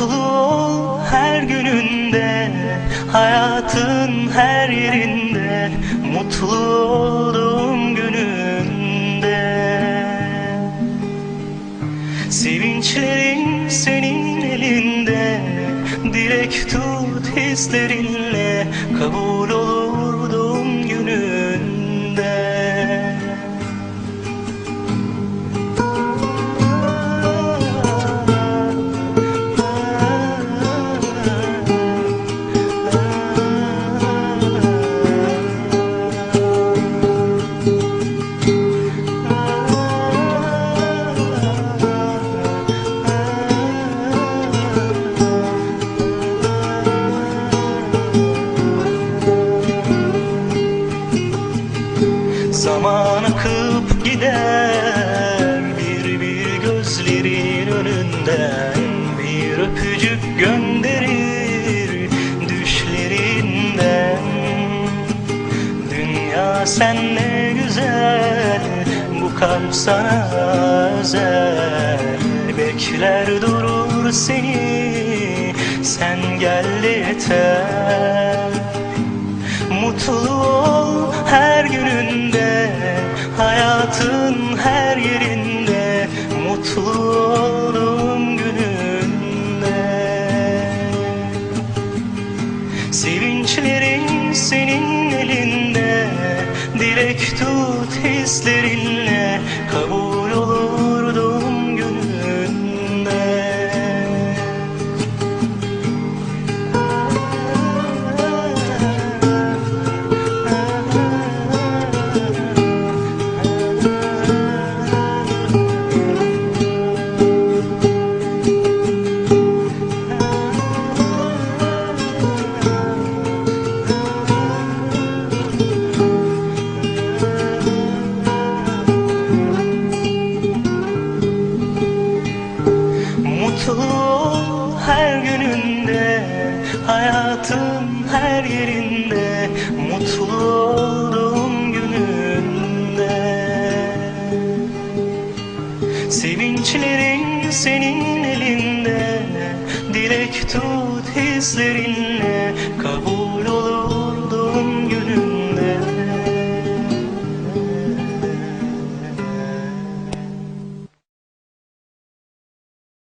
ol her gününde Hayatın her yerinde Mutlu olduğum gününde. Sevinçlerin senin elinde Dilek tut hislerinle sen ne güzel Bu kalp sana özel. Bekler durur seni Sen gel yeter. Mutlu ol her gününde Hayatın her yerinde. Mutlu olduğum Dilek tut hislerinle Kabul Mutlu ol her gününde Hayatın her yerinde Mutlu olduğum gününde. Sevinçlerin senin elinde Dilek tut hislerinle Kabul